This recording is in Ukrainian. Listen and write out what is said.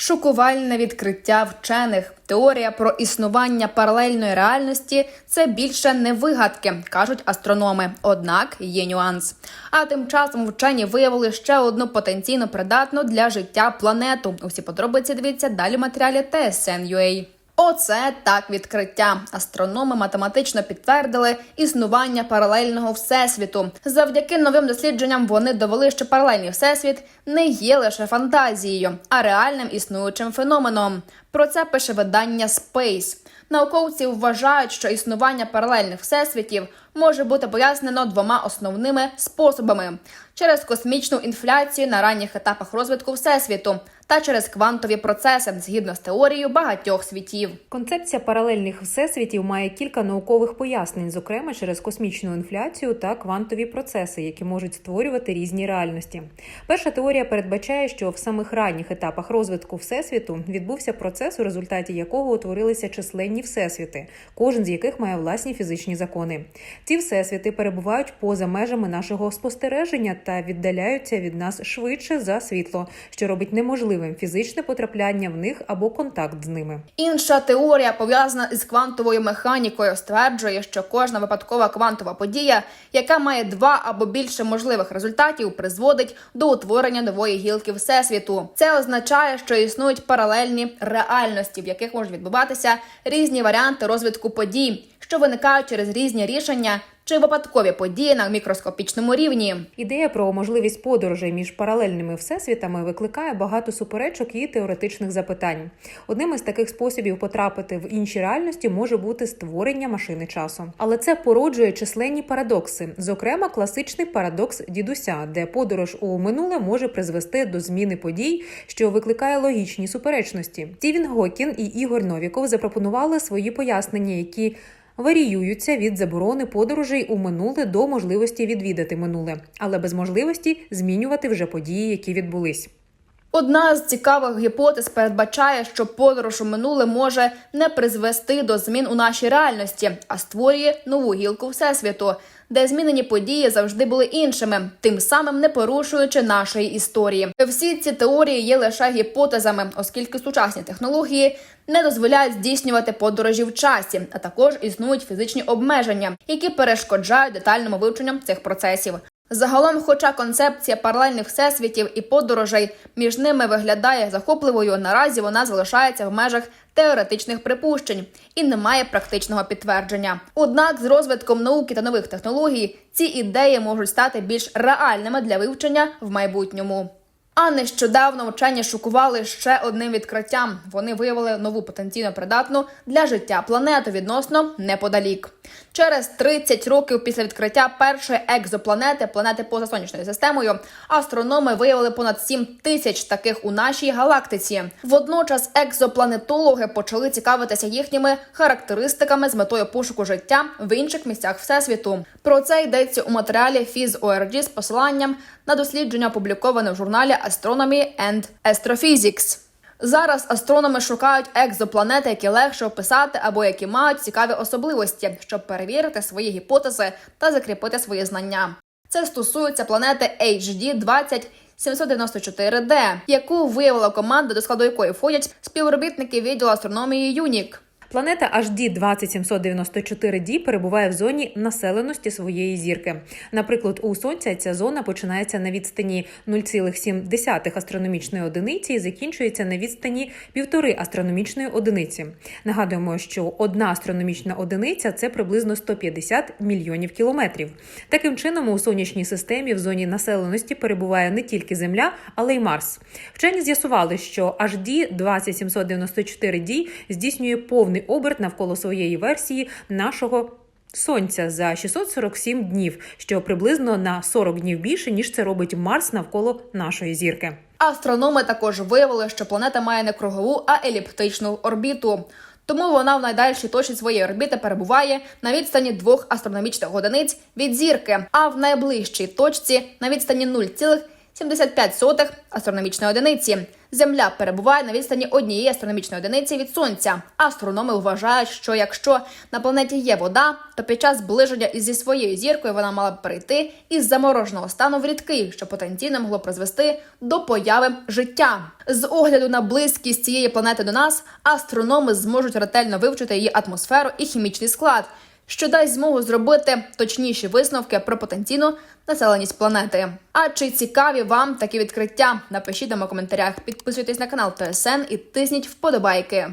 Шокувальне відкриття вчених. Теорія про існування паралельної реальності це більше не вигадки, кажуть астрономи. Однак є нюанс. А тим часом вчені виявили ще одну потенційно придатну для життя планету. Усі подробиці дивіться далі в матеріалі TSN.ua. Оце так відкриття. Астрономи математично підтвердили існування паралельного всесвіту. Завдяки новим дослідженням вони довели, що паралельний всесвіт не є лише фантазією, а реальним існуючим феноменом. Про це пише видання Space. Науковці вважають, що існування паралельних всесвітів може бути пояснено двома основними способами: через космічну інфляцію на ранніх етапах розвитку всесвіту та через квантові процеси згідно з теорією багатьох світів. Концепція паралельних всесвітів має кілька наукових пояснень, зокрема через космічну інфляцію та квантові процеси, які можуть створювати різні реальності. Перша теорія передбачає, що в самих ранніх етапах розвитку всесвіту відбувся процес, у результаті якого утворилися численні всесвіти, кожен з яких має власні фізичні закони. Ці всесвіти перебувають поза межами нашого спостереження та віддаляються від нас швидше за світло, що робить неможливим фізичне потрапляння в них або контакт з ними. Інша теорія пов'язана із квантовою механікою, стверджує, що кожна випадкова квантова подія, яка має два або більше можливих результатів, призводить до утворення нової гілки всесвіту. Це означає, що існують паралельні реальності, в яких можуть відбуватися різні варіанти розвитку подій, що виникають через різні рішення чи випадкові події на мікроскопічному рівні. Ідея про можливість подорожей між паралельними всесвітами викликає багато суперечок і теоретичних запитань. Одним із таких способів потрапити в інші реальності може бути створення машини часу, але це породжує численні парадокси, зокрема класичний парадокс дідуся, де подорож у минуле може призвести до зміни подій, що викликає логічні суперечності. Стівен Гокін і Ігор Новіков запропонували свої пояснення, які варіюються від заборони подорожей у минуле до можливості відвідати минуле, але без можливості змінювати вже події, які відбулись. Одна з цікавих гіпотез передбачає, що подорож у минуле може не призвести до змін у нашій реальності, а створює нову гілку всесвіту, де змінені події завжди були іншими, тим самим не порушуючи нашої історії. Всі ці теорії є лише гіпотезами, оскільки сучасні технології не дозволяють здійснювати подорожі в часі, а також існують фізичні обмеження, які перешкоджають детальному вивченню цих процесів. Загалом, хоча концепція паралельних всесвітів і подорожей між ними виглядає захопливою, наразі вона залишається в межах теоретичних припущень і немає практичного підтвердження. Однак, з розвитком науки та нових технологій ці ідеї можуть стати більш реальними для вивчення в майбутньому. А нещодавно вчені шокували ще одним відкриттям. Вони виявили нову потенційно придатну для життя планету відносно неподалік. Через 30 років після відкриття першої екзопланети, планети поза сонячною системою, астрономи виявили понад 7 тисяч таких у нашій галактиці. Водночас екзопланетологи почали цікавитися їхніми характеристиками з метою пошуку життя в інших місцях всесвіту. Про це йдеться у матеріалі Phys.org з посиланням на дослідження, опубліковане в журналі Astronomy and Astrophysics. Зараз астрономи шукають екзопланети, які легше описати або які мають цікаві особливості, щоб перевірити свої гіпотези та закріпити свої знання. Це стосується планети HD 20794D, яку виявила команда, до складу якої входять співробітники відділу астрономії ЮНІК. Планета HD 20794D перебуває в зоні населеності своєї зірки. Наприклад, у сонця ця зона починається на відстані 0,7 астрономічної одиниці і закінчується на відстані 1,5 астрономічної одиниці. Нагадуємо, що одна астрономічна одиниця це приблизно 150 мільйонів кілометрів. Таким чином, у сонячній системі в зоні населеності перебуває не тільки Земля, але й Марс. Вчені з'ясували, що HD 20794D здійснює повний оберт навколо своєї версії нашого. Сонця за 647 днів, що приблизно на 40 днів більше ніж це робить Марс навколо нашої зірки. Астрономи також виявили, що планета має не кругову, а еліптичну орбіту. Тому вона в найдальшій точці своєї орбіти перебуває на відстані двох астрономічних одиниць від зірки, а в найближчій точці на відстані 0,75 астрономічної одиниці. Земля перебуває на відстані однієї астрономічної одиниці від сонця. Астрономи вважають, що якщо на планеті є вода, то під час зближення зі своєю зіркою вона мала б перейти із замороженого стану в рідкий, що потенційно могло призвести до появи життя. З огляду на близькість цієї планети до нас, астрономи зможуть ретельно вивчити її атмосферу і хімічний склад, що дасть змогу зробити точніші висновки про потенційну населеність планети. А чи цікаві вам такі відкриття? Напишіть нам у коментарях, підписуйтесь на канал ТСН і тисніть вподобайки.